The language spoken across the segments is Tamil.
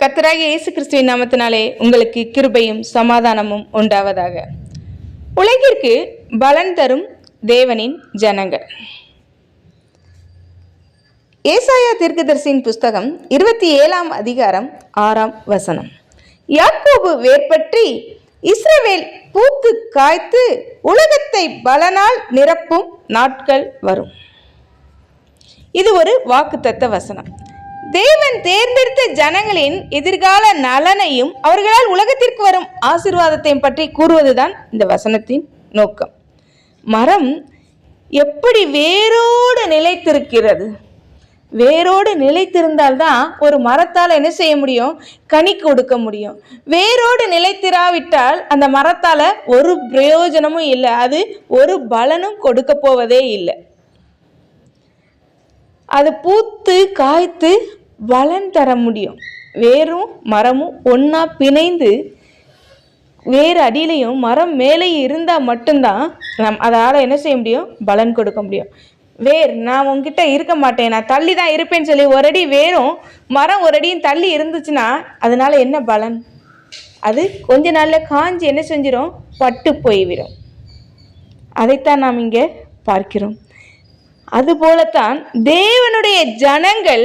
கத்தராக இயேசு கிறிஸ்துவின் நாமத்தினாலே உங்களுக்கு கிருபையும் சமாதானமும் உண்டாவதாக. உலகிற்கு பலன் தரும் தேவனின் ஜனங்கள். ஏசாயா தீர்க்கதரிசியின் புஸ்தகம் இருபத்தி ஏழாம் அதிகாரம் ஆறாம் வசனம். யாக்கோபு வேர்பற்றி இஸ்ரவேல் பூத்து காய்த்து உலகத்தை பலனால் நிரப்பும் நாட்கள் வரும். இது ஒரு வாக்குத்தத்த வசனம். தேவன் தேர்ந்தெடுத்த ஜனங்களின் எதிர்கால நலனையும் அவர்களால் உலகத்திற்கு வரும் ஆசீர்வாதத்தையும் பற்றி கூறுவதுதான் இந்த வசனத்தின் நோக்கம். மரம் எப்படி வேரோடு நிலைத்திருக்கிறது? வேரோடு நிலைத்திருந்தால்தான் ஒரு மரத்தால் என்ன செய்ய முடியும்? கனி கொடுக்க முடியும். வேரோடு நிலைத்திராவிட்டால் அந்த மரத்தால் ஒரு பிரயோஜனமும் இல்லை. அது ஒரு பலனும் கொடுக்க போவதே இல்லை. அது பூத்து காய்த்து பலன் தர முடியும். வேரும் மரமும் ஒன்றா பிணைந்து வேறு அடியிலையும் மரம் மேலே இருந்தால் மட்டும்தான் நம் அதால் என்ன செய்ய முடியும்? பலன் கொடுக்க முடியும். வேர் நான் உங்ககிட்ட இருக்க மாட்டேன். நான் தள்ளி தான் இருப்பேன்னு சொல்லி ஒரு அடி வேரும் மரம் ஒரு அடியும் தள்ளி இருந்துச்சுன்னா அதனால என்ன பலன்? அது கொஞ்ச நாளில் காஞ்சி என்ன செஞ்சிடும் பட்டு போய்விடும். அதைத்தான் நாம் இங்கே பார்க்கிறோம். அதுபோலத்தான் தேவனுடைய ஜனங்கள்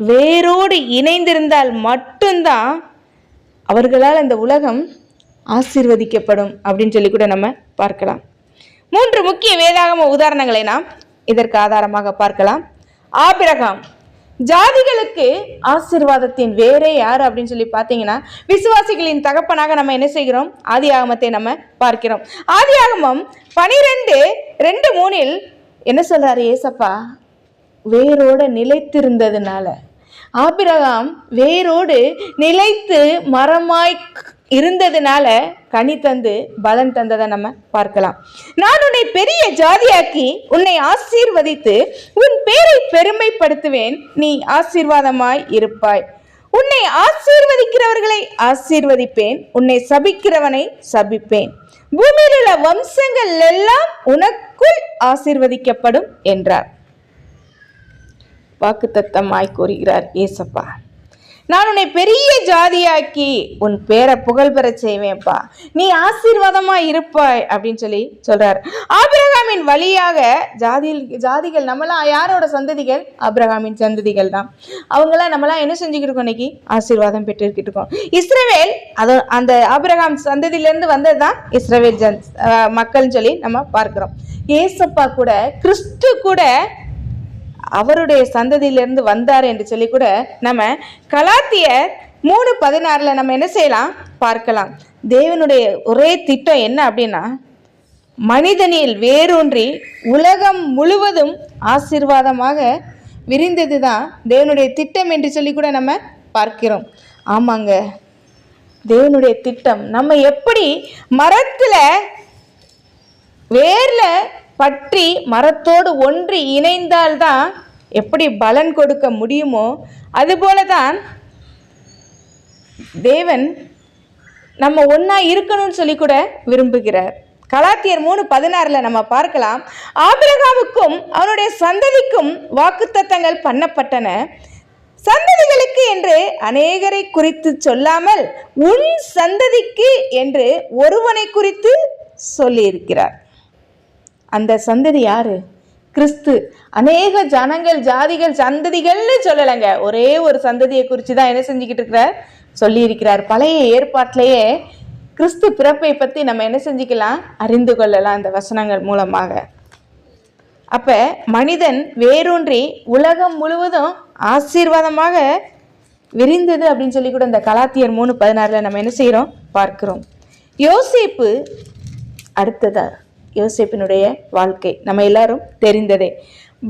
வேரோடு இணைந்திருந்தால் மட்டும்தான் அவர்களால் அந்த உலகம் ஆசீர்வதிக்கப்படும் அப்படின்னு சொல்லி கூட நம்ம பார்க்கலாம். மூன்று முக்கிய வேதாகம உதாரணங்களை நாம் இதற்கு ஆதாரமாக பார்க்கலாம். ஆபிரகாம் ஜாதிகளுக்கு ஆசீர்வாதத்தின் வேறே யார் அப்படின்னு சொல்லி பார்த்தீங்கன்னா விசுவாசிகளின் தகப்பனாக நம்ம என்ன செய்கிறோம்? ஆதி ஆகமத்தை நம்ம பார்க்கிறோம். ஆதி ஆகமம் பனிரெண்டு ரெண்டு மூணில் என்ன சொல்றாரு ஏசப்பா? வேரோட நிலைத்திருந்ததுனால. ஆபிரகாம் வேரோடு நிலைத்து மரமாய் இருந்ததுனால கனி தந்து பலன் தந்ததை நம்ம பார்க்கலாம். நான் உன்னை பெரிய ஜாதியாக்கி உன்னை ஆசீர்வதித்து உன் பேரை பெருமைப்படுத்துவேன். நீ ஆசீர்வாதமாய் இருப்பாய். உன்னை ஆசீர்வதிக்கிறவர்களை ஆசீர்வதிப்பேன். உன்னை சபிக்கிறவனை சபிப்பேன். பூமியில் உள்ள வம்சங்கள் எல்லாம் உனக்குள் ஆசீர்வதிக்கப்படும் என்றார். வாக்குத்தத்தமாய் கூறுகிறார் ஏசப்பா நான் உன்னை பெரிய ஜாதியாக்கி உன் பேரை புகழ் பெற செய்வேன்ப்பா. நீ ஆசீர்வாதமா இருப்பாய் அப்படின்னு சொல்லி சொல்றார். ஆபிரகாமின் வழியாக ஜாதியில் ஜாதிகள் நம்மளாம் யாரோட சந்ததிகள்? ஆபிரகாமின் சந்ததிகள் தான். அவங்களாம் நம்மளாம் என்ன செஞ்சுக்கிட்டு இருக்கோம் இன்னைக்கு? ஆசீர்வாதம் பெற்றுக்கிட்டு இருக்கோம். இஸ்ரவேல் அது அந்த ஆபிரகாம் சந்ததியிலேருந்து வந்தது தான் இஸ்ரவேல் ஜன் மக்கள்னு சொல்லி நம்ம பார்க்கிறோம். ஏசப்பா கூட கிறிஸ்து கூட அவருடைய சந்ததியிலிருந்து வந்தார் என்று சொல்லி கூட நம்ம கலாத்தியர் மூணு பதினாறில் நம்ம என்ன செய்யலாம்? பார்க்கலாம். தேவனுடைய ஒரே திட்டம் என்ன அப்படின்னா மனிதனில் வேரூன்றி உலகம் முழுவதும் ஆசீர்வாதமாக விரிந்தது தான் தேவனுடைய திட்டம் என்று சொல்லி கூட நம்ம பார்க்கிறோம். ஆமாங்க. தேவனுடைய திட்டம். நம்ம எப்படி மரத்தில் வேரில் பற்றி மரத்தோடு ஒன்று இணைந்தால்தான் எப்படி பலன் கொடுக்க முடியுமோ அதுபோல தான் தேவன் நம்ம ஒன்றா இருக்கணும்னு சொல்லி கூட விரும்புகிறார். கலாத்தியர் மூணு பதினாறில் நம்ம பார்க்கலாம். ஆபிரகாமுக்கும் அவனுடைய சந்ததிக்கும் வாக்குத்தத்தங்கள் பண்ணப்பட்டன. சந்ததிகளுக்கு என்று அநேகரை குறித்து சொல்லாமல் உன் சந்ததிக்கு என்று ஒருவனை குறித்து சொல்லியிருக்கிறார். அந்த சந்ததி யாரு? கிறிஸ்து. அநேக ஜனங்கள் ஜாதிகள் சந்ததிகள்னு சொல்லலைங்க. ஒரே ஒரு சந்ததியை குறித்து தான் என்ன செஞ்சுக்கிட்டு இருக்கிறார்? சொல்லியிருக்கிறார். பழைய ஏற்பாட்டிலேயே கிறிஸ்து பிறப்பை பற்றி நம்ம என்ன செஞ்சுக்கலாம்? அறிந்து கொள்ளலாம் இந்த வசனங்கள் மூலமாக. அப்போ மனிதன் வேரூன்றி உலகம் முழுவதும் ஆசீர்வாதமாக விரிந்தது அப்படின்னு சொல்லி கூட இந்த கலாத்தியர் மூணு பதினாறில் நம்ம என்ன செய்கிறோம் பார்க்கிறோம். யோசிப்பு அடுத்ததாக யோசிப்பினுடைய வாழ்க்கை. நம்ம எல்லாரும் தெரிந்ததே.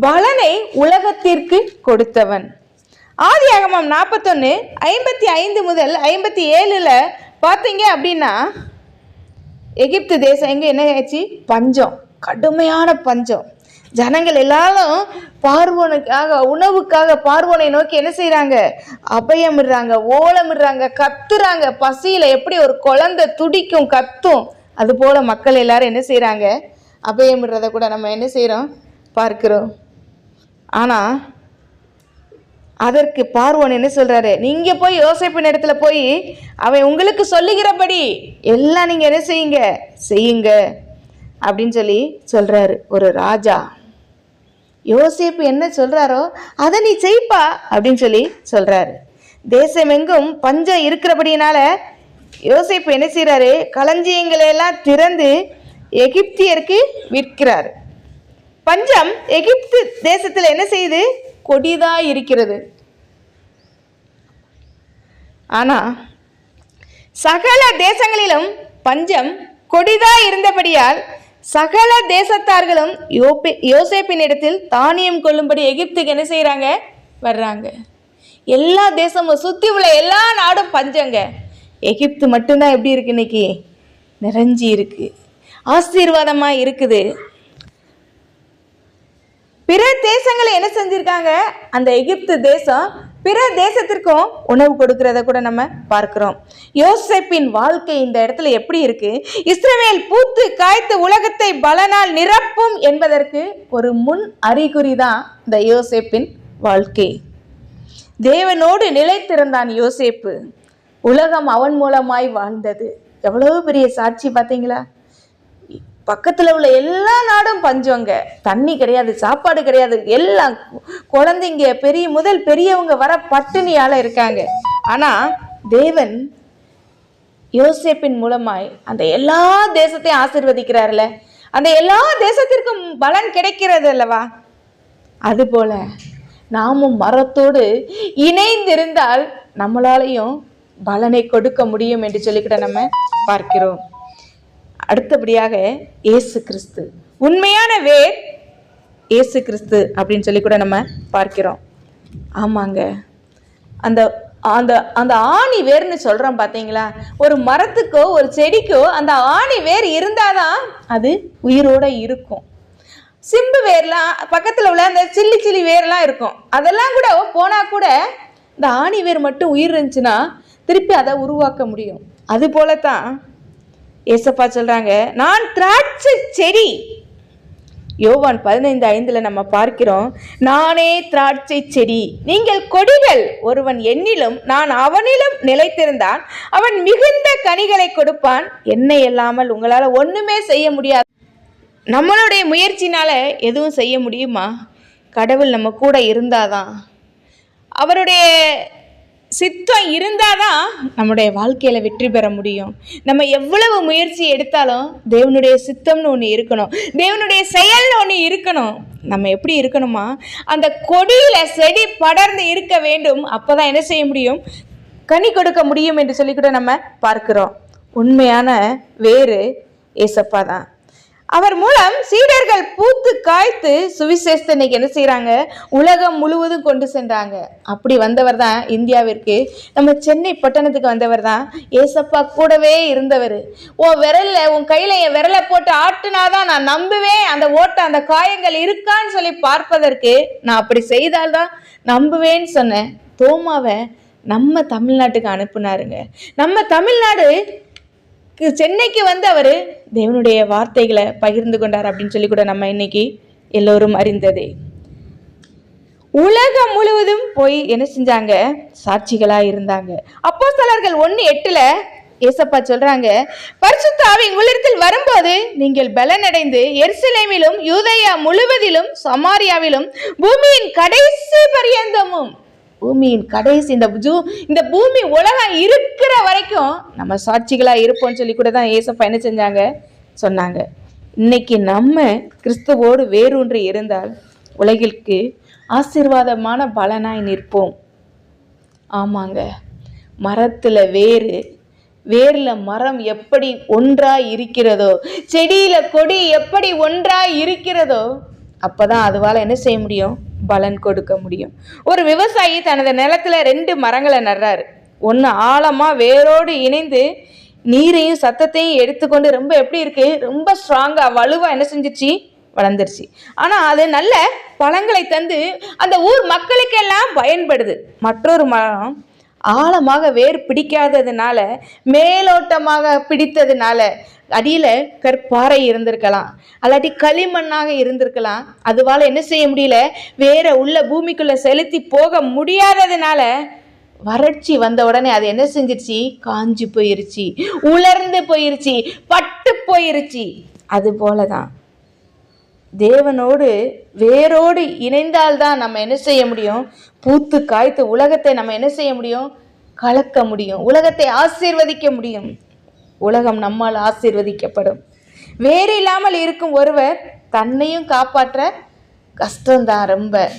பலனை உலகத்திற்கு கொடுத்தவன். ஆதியாகமம் நாற்பத்தொன்று ஐம்பத்தி ஐந்து முதல் ஐம்பத்தி ஏழில் பார்த்தீங்க அப்படின்னா எகிப்து தேசம் எங்கே என்ன ஆச்சு பஞ்சம். கடுமையான பஞ்சம். ஜனங்கள் எல்லாரும் பார்வோனுக்காக உணவுக்காக பார்வோனை நோக்கி என்ன செய்கிறாங்க அபயமிடுறாங்க ஓலமிடுறாங்க கத்துறாங்க. பசியில் எப்படி ஒரு குழந்தை துடிக்கும் கத்தும். அதுபோல் மக்கள் எல்லாரும் என்ன செய்கிறாங்க அபயமிடுறத கூட நம்ம என்ன செய்கிறோம் பார்க்கிறோம். ஆனால் அதற்கு பார்வோன் என்ன சொல்கிறாரு நீங்கள் போய் யோசிப்பின் இடத்துல போய் அவன் உங்களுக்கு சொல்லுகிறபடி எல்லாம் நீங்கள் என்ன செய்யுங்க? செய்யுங்க. அப்படின்னு சொல்லி சொல்கிறாரு ஒரு ராஜா. யோசிப்பு என்ன சொல்கிறாரோ அதை நீ செய்ப்பா அப்படின்னு சொல்லி சொல்கிறாரு தேசமெங்கும் பஞ்சம் இருக்கிறபடினால யோசேப்பு என்ன செய்கிறாரு களஞ்சியங்களையெல்லாம் திறந்து எகிப்தியருக்கு விற்கிறார். பஞ்சம் எகிப்து தேசத்தில் என்ன செய்யுது? கொடிதா இருக்கிறது. ஆனால் சகல தேசங்களிலும் பஞ்சம் கொடிதா இருந்தபடியால் சகல தேசத்தார்களும் யோபி யோசேப்பின் இடத்தில் தானியம் கொள்ளும்படி எகிப்துக்கு என்ன செய்கிறாங்க வர்றாங்க. எல்லா தேசமும் சுற்றி உள்ள எல்லா நாடும் பஞ்சங்க. எகிப்து மட்டும்தான் எப்படி இருக்கு இன்னைக்கு? நிறைஞ்சி இருக்கு. ஆசீர்வாதமாக இருக்குது. பிற தேசங்களை என்ன செஞ்சிருக்காங்க? அந்த எகிப்து தேசம் பிற தேசத்திற்கும் உணவு கொடுக்கறத கூட நம்ம பார்க்கிறோம். யோசேப்பின் வாழ்க்கை இந்த இடத்துல எப்படி இருக்கு? இஸ்ரவேல் பூத்து காய்த்து உலகத்தை பலனால் நிரப்பும் என்பதற்கு ஒரு முன் அறிகுறி தான் இந்த யோசேப்பின் வாழ்க்கை. தேவனோடு நிலைத்திருந்தான் யோசேப்பு. உலகம் அவன் மூலமாய் வாழ்ந்தது. எவ்வளவு பெரிய சாட்சி பார்த்தீங்களா? பக்கத்தில் உள்ள எல்லா நாடும் பஞ்சங்க தண்ணி கிடையாது சாப்பாடு கிடையாது. எல்லாம் குழந்தைங்க பெரிய முதல் பெரியவங்க வர பட்டினியால் இருக்காங்க. ஆனால் தேவன் யோசேப்பின் மூலமாய் அந்த எல்லா தேசத்தையும் ஆசிர்வதிக்கிறார்ல. அந்த எல்லா தேசத்திற்கும் பலன் கிடைக்கிறது அல்லவா? அதுபோல நாமும் மரத்தோடு இணைந்திருந்தால் நம்மளாலையும் பலனை கொடுக்க முடியும் என்று சொல்லிக்கிட்ட நம்ம பார்க்கிறோம். அடுத்தபடியாக இயேசு கிறிஸ்து. உண்மையான வேர் இயேசு கிறிஸ்து அப்படின்னு சொல்லி கூட நம்ம பார்க்கிறோம். ஆமாங்க. அந்த அந்த அந்த ஆணி வேர்னு சொல்கிறோம் பார்த்தீங்களா? ஒரு மரத்துக்கோ ஒரு செடிக்கோ அந்த ஆணி வேர் இருந்தால் தான் அது உயிரோட இருக்கும். சிம்பு வேர்லாம் பக்கத்தில் உள்ள அந்த சில்லி சில்லி வேர்லாம் இருக்கும். அதெல்லாம் கூட போனால் கூட இந்த ஆணி வேர் மட்டும் உயிர் இருந்துச்சுன்னா திருப்பி அதை உருவாக்க முடியும். அது போல தான் ஏசப்பா சொல்கிறாங்க நான் திராட்சை செடி. யோவான் பதினைந்து ஐந்தில் நம்ம பார்க்கிறோம் நானே திராட்சை செடி. நீங்கள் கொடிகள் ஒருவன் என்னிலும் நான் அவனிலும் நிலைத்திருந்தான். அவன் மிகுந்த கனிகளை கொடுப்பான். என்னை இல்லாமல் உங்களால் ஒன்றுமே செய்ய முடியாது. நம்மளுடைய முயற்சினால் எதுவும் செய்ய முடியுமா? கடவுள் நம்ம கூட இருந்தாதான். அவருடைய சித்தம் இருந்தால் தான் நம்முடைய வாழ்க்கையில் வெற்றி பெற முடியும். நம்ம எவ்வளவு முயற்சி எடுத்தாலும் தேவனுடைய சித்தம்னு ஒன்று இருக்கணும். தேவனுடைய செயல்னு ஒன்று இருக்கணும். நம்ம எப்படி இருக்கணுமா? அந்த கொடியில் செடி படர்ந்து இருக்க வேண்டும். அப்போ தான் என்ன செய்ய முடியும்? கனி கொடுக்க முடியும் என்று சொல்லி கூட நம்ம பார்க்கிறோம். உண்மையான வேறு ஏசப்பா தான். அவர் மூலம் சீடர்கள் பூத்து காய்த்து சுவிசேஷத்தை இன்னைக்கு என்ன செய்கிறாங்க உலகம் முழுவதும் கொண்டு சென்றாங்க. அப்படி வந்தவர் தான் இந்தியாவிற்கு. நம்ம சென்னை பட்டணத்துக்கு வந்தவர் தான். ஏசப்பா கூடவே இருந்தவர். உன் விரல்ல உன் கையில் என் விரலை போட்டு ஆட்டுனாதான் நான் நம்புவேன். அந்த ஓட்ட அந்த காயங்கள் இருக்கான்னு சொல்லி பார்ப்பதற்கு நான் அப்படி செய்தால்தான் நம்புவேன்னு சொன்னேன். தோமாவை நம்ம தமிழ்நாட்டுக்கு அனுப்புனாருங்க. நம்ம தமிழ்நாடு சென்னைக்கு வந்து அவர் தேவனுடைய வார்த்தைகளை பகிர்ந்து கொண்டார் அப்படின்னு சொல்லி கூட நம்ம இன்னைக்கு எல்லோரும் அறிந்ததே. உலகம் முழுவதும் போய் என்ன செஞ்சாங்க? சாட்சிகளா இருந்தாங்க. அப்போ சிலர்கள் ஒன்று எட்டுல ஏசப்பா சொல்றாங்க பரிசுத்தாவி உங்களிடத்தில் வரும்போது நீங்கள் பலனடைந்து எருசலேமிலும் யூதயா முழுவதிலும் சமாரியாவிலும் பூமியின் கடைசி பரியந்தமும் பூமியின் கடைசி இந்த ஜூ இந்த பூமி உலகம் இருக்கிற வரைக்கும் நம்ம சாட்சிகளாக இருப்போம்னு சொல்லி கூட தான் ஏசப்பா என்ன செஞ்சாங்க? சொன்னாங்க. இன்னைக்கு நம்ம கிறிஸ்துவோடு வேரூன்றி இருந்தால் உலகிற்கு ஆசீர்வாதமான பலனாய் நிற்போம். ஆமாங்க. மரத்தில் வேறு வேரில் மரம் எப்படி ஒன்றாய் இருக்கிறதோ செடியில கொடி எப்படி ஒன்றாய் இருக்கிறதோ அப்போ தான் அதுவால் என்ன செய்ய முடியும்? பலன் கொடுக்க முடியும். ஒரு விவசாயி தனது நிலத்துல ரெண்டு மரங்களை நடுறாரு. ஒன்று ஆழமாக வேரோடு இணைந்து நீரையும் சத்தத்தையும் எடுத்துக்கொண்டு ரொம்ப எப்படி இருக்கு? ரொம்ப ஸ்ட்ராங்காக வலுவாக என்ன செஞ்சிச்சு வளர்ந்துருச்சு. ஆனால் அது நல்ல பழங்களை தந்து அந்த ஊர் மக்களுக்கெல்லாம் பயன்படுது. மற்றொரு மரம் ஆழமாக வேர் பிடிக்காததுனால மேலோட்டமாக பிடித்ததுனால அடியில் கற்பாறை இருந்திருக்கலாம். அல்லாட்டி களிமண்ணாக இருந்திருக்கலாம். அதுவால் என்ன செய்ய முடியல? வேற உள்ள பூமிக்குள்ளே செலுத்தி போக முடியாததுனால வறட்சி வந்த உடனே அது என்ன செஞ்சிருச்சு? காஞ்சி போயிருச்சு. உலர்ந்து போயிருச்சு. பட்டு போயிருச்சு. அது போல தான் தேவனோடு வேரோடு இணைந்தால்தான் நம்ம என்ன செய்ய முடியும்? பூத்து காய்த்து உலகத்தை நம்ம என்ன செய்ய முடியும்? கலக்க முடியும். உலகத்தை ஆசீர்வதிக்க முடியும். உலகம் நம்மால் ஆசீர்வதிக்கப்படும். வேறு இல்லாமல் இருக்கும் ஒருவர் தன்னையும் காப்பாற்ற கஷ்டம்தான் ரொம்ப.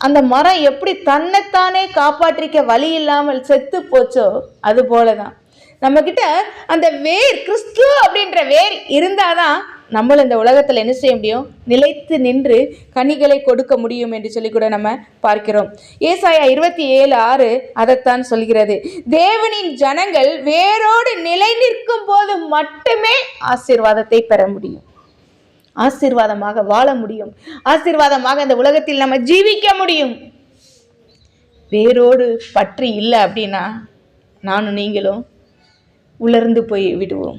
அந்த மரம் எப்படி தன்னைத்தானே காப்பாற்றிக்க வழி இல்லாமல் செத்து போச்சோ அது போல தான் நம்மக்கிட்ட அந்த வேர் கிறிஸ்து அப்படின்ற வேர் இருந்தாதான் நம்மளும் இந்த உலகத்தில் என்ன செய்ய முடியும்? நிலைத்து நின்று கனிகளை கொடுக்க முடியும் என்று சொல்லி கூட நம்ம பார்க்கிறோம். ஏசாயா இருபத்தி ஏழு ஆறு அதைத்தான் சொல்கிறது. தேவனின் ஜனங்கள் வேரோடு நிலை நிற்கும் போது மட்டுமே ஆசீர்வாதத்தை பெற முடியும். ஆசீர்வாதமாக வாழ முடியும். ஆசீர்வாதமாக இந்த உலகத்தில் நம்ம ஜீவிக்க முடியும். வேரோடு பற்றி இல்லை அப்படின்னா நானும் நீங்களும் உலர்ந்து போய் விடுவோம்.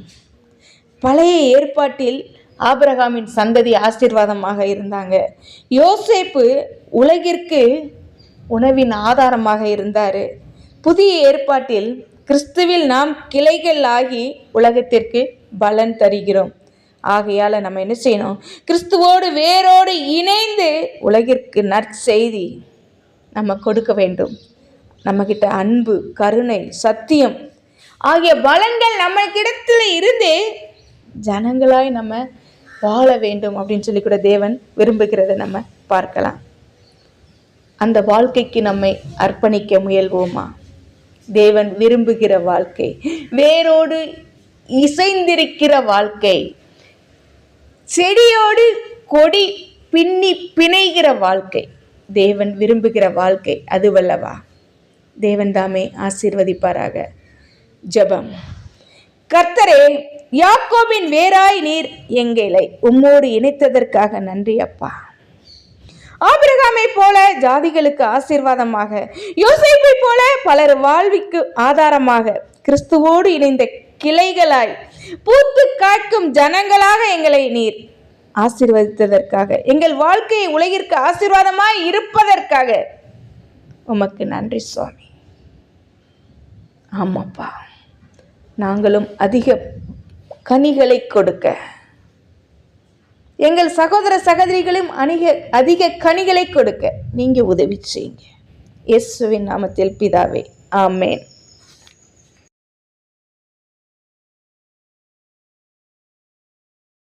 பழைய ஏற்பாட்டில் ஆபிரகாமின் சந்ததி ஆசீர்வாதமாக இருந்தாங்க. யோசேப்பு உலகிற்கு உணவின் ஆதாரமாக இருந்தார். புதிய ஏற்பாட்டில் கிறிஸ்துவில் நாம் கிளைகள் ஆகி உலகத்திற்கு பலன் தருகிறோம். ஆகையால் நம்ம என்ன செய்யணும்? கிறிஸ்துவோடு வேரோடு இணைந்து உலகிற்கு நற்செய்தி நம்ம கொடுக்க வேண்டும். நம்மக்கிட்ட அன்பு கருணை சத்தியம் ஆகிய பலன்கள் நம்ம கிடத்துல இருந்து ஜனங்களாய் நம்ம வாழ வேண்டும் அப்படின்னு சொல்லி கூட தேவன் விரும்புகிறத நம்ம பார்க்கலாம். அந்த வாழ்க்கைக்கு நம்மை அர்ப்பணிக்க முயல்வோமா? தேவன் விரும்புகிற வாழ்க்கை வேரோடு இசைந்திருக்கிற வாழ்க்கை செடியோடு கொடி பின்னி பிணைகிற வாழ்க்கை தேவன் விரும்புகிற வாழ்க்கை அதுவல்லவா? தேவன் தாமே ஆசீர்வதிப்பாராக. ஜெபம். கர்த்தரே யாக்கோபின் வேராய் நீர் எங்களை உம்மோடு இணைத்ததற்காக நன்றி அப்பா. ஆபிரகாமை போல ஜாதிகளுக்கு ஆசீர்வாதமாக யோசிப்பை போல பலர் வாழ்விக்கு ஆதாரமாக கிறிஸ்துவோடு இணைந்த கிளைகளாய் பூத்து காய்க்கும் ஜனங்களாக எங்களை நீர் ஆசீர்வதித்ததற்காக எங்கள் வாழ்க்கையை உலகிற்கு ஆசீர்வாதமாய் இருப்பதற்காக உமக்கு நன்றி சுவாமி. ஆமாப்பா. நாங்களும் அதிக கனிகளை கொடுக்க. எங்கள் சகோதர சகோதரிகளும் அணிக அதிக கனிகளை கொடுக்க. நீங்கள் உதவி செய்யுங்க. இயேசுவின் நாமத்தில் பிதாவே ஆமேன்.